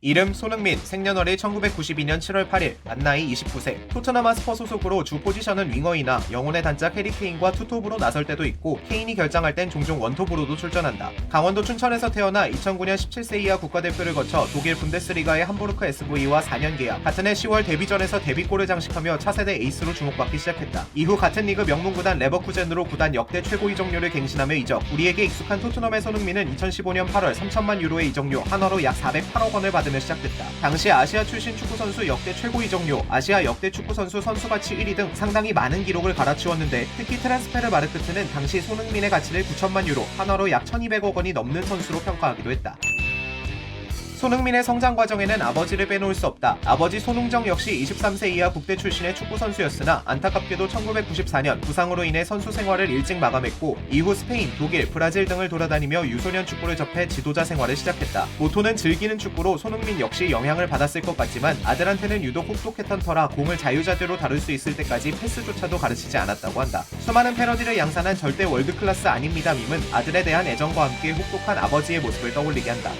이름 손흥민, 생년월일 1992년 7월 8일, 만나이 29세. 토트넘 하스퍼 소속으로 주 포지션은 윙어이나 영혼의 단짝 해리 케인과 투톱으로 나설 때도 있고 케인이 결장할 땐 종종 원톱으로도 출전한다. 강원도 춘천에서 태어나 2009년 17세 이하 국가대표를 거쳐 독일 분데스리가의 함부르크 SV와 4년 계약. 같은 해 10월 데뷔전에서 데뷔골을 장식하며 차세대 에이스로 주목받기 시작했다. 이후 같은 리그 명문 구단 레버쿠젠으로 구단 역대 최고 이적료를 갱신하며 이적. 우리에게 익숙한 토트넘의 손흥민은 2015년 8월 3천만 유로의 이적료, 한화로 약 408억 원을 받 으며 시작됐다. 당시 아시아 출신 축구 선수 역대 최고 이적료, 아시아 역대 축구 선수 선수 가치 1위 등 상당히 많은 기록을 갈아치웠는데 특히 트랜스페르 마르크트는 당시 손흥민의 가치를 9천만 유로, 한화로 약 1,200억 원이 넘는 선수로 평가하기도 했다. 손흥민의 성장 과정에는 아버지를 빼놓을 수 없다. 아버지 손흥정 역시 23세 이하 국대 출신의 축구 선수였으나 안타깝게도 1994년 부상으로 인해 선수 생활을 일찍 마감했고 이후 스페인, 독일, 브라질 등을 돌아다니며 유소년 축구를 접해 지도자 생활을 시작했다. 모토는 즐기는 축구로 손흥민 역시 영향을 받았을 것 같지만 아들한테는 유독 혹독했던 터라 공을 자유자재로 다룰 수 있을 때까지 패스조차도 가르치지 않았다고 한다. 수많은 패러디를 양산한 절대 월드클래스 아닙니다 밈은 아들에 대한 애정과 함께 혹독한 아버지의 모습을 떠올리게 한다.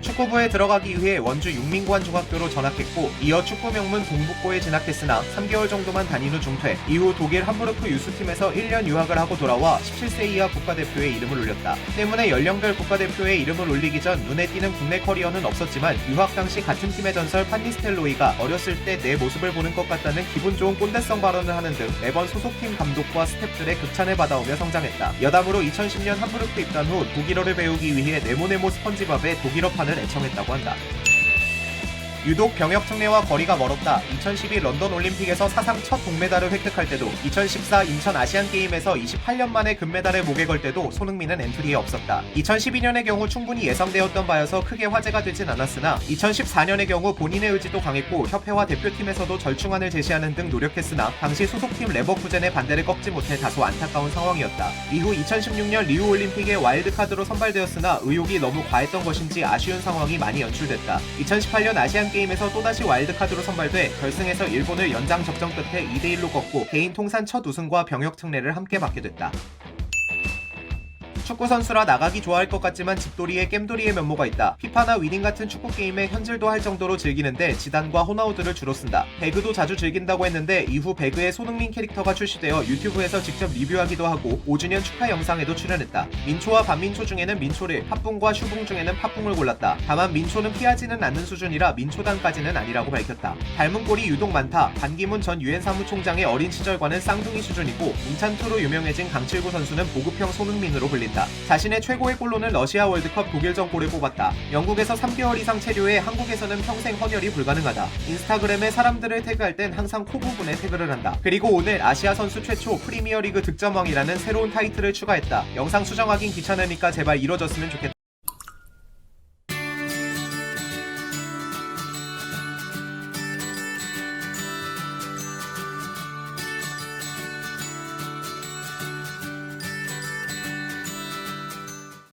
축구부에 들어가기 위해 원주 육민관 중학교로 전학했고 이어 축구 명문 동북고에 진학했으나 3개월 정도만 다닌 후 중퇴 이후 독일 함부르크 유스팀에서 1년 유학을 하고 돌아와 17세 이하 국가대표에 이름을 올렸다. 때문에 연령별 국가대표에 이름을 올리기 전 눈에 띄는 국내 커리어는 없었지만 유학 당시 같은 팀의 전설 판니스텔로이가 어렸을 때 내 모습을 보는 것 같다는 기분 좋은 꼰대성 발언을 하는 등 매번 소속팀 감독과 스태프들의 극찬을 받아오며 성장했다. 여담으로 2010년 함부르크 입단 후 독일어를 배우기 위해 네모네모 스펀지밥의 독일어판 을 애청했다고 한다. 유독 병역 특례와 거리가 멀었다. 2012 런던 올림픽에서 사상 첫 동메달을 획득할 때도 2014 인천 아시안 게임에서 28년 만에 금메달을 목에 걸 때도 손흥민은 엔트리에 없었다. 2012년의 경우 충분히 예상되었던 바여서 크게 화제가 되진 않았으나 2014년의 경우 본인의 의지도 강했고 협회와 대표팀에서도 절충안을 제시하는 등 노력했으나 당시 소속팀 레버쿠젠의 반대를 꺾지 못해 다소 안타까운 상황이었다. 이후 2016년 리우 올림픽에 와일드카드로 선발되었으나 의욕이 너무 과했던 것인지 아쉬운 상황이 많이 연출됐다. 2018년 아시안 게임 에서 또다시 와일드카드로 선발돼 결승에서 일본을 연장 적정 끝에 2대1로 꺾고 개인 통산 첫 우승과 병역 특례를 함께 받게 됐다. 축구 선수라 나가기 좋아할 것 같지만 집돌이에 겜돌이의 면모가 있다. 피파나 위닝 같은 축구 게임에 현질도 할 정도로 즐기는데 지단과 호나우드를 주로 쓴다. 배그도 자주 즐긴다고 했는데 이후 배그의 손흥민 캐릭터가 출시되어 유튜브에서 직접 리뷰하기도 하고 5주년 축하 영상에도 출연했다. 민초와 반민초 중에는 민초를, 팥붕과 슈붕 중에는 팥붕을 골랐다. 다만 민초는 피하지는 않는 수준이라 민초단까지는 아니라고 밝혔다. 닮은 꼴이 유독 많다. 반기문 전 유엔 사무총장의 어린 시절과는 쌍둥이 수준이고 인찬투로 유명해진 강칠구 선수는 보급형 손흥민으로 불린다. 자신의 최고의 골로는 러시아 월드컵 독일전 골을 뽑았다. 영국에서 3개월 이상 체류해 한국에서는 평생 헌혈이 불가능하다. 인스타그램에 사람들을 태그할 땐 항상 코 부분에 태그를 한다. 그리고 오늘 아시아 선수 최초 프리미어리그 득점왕이라는 새로운 타이틀을 추가했다. 영상 수정하긴 귀찮으니까 제발 이뤄졌으면 좋겠다.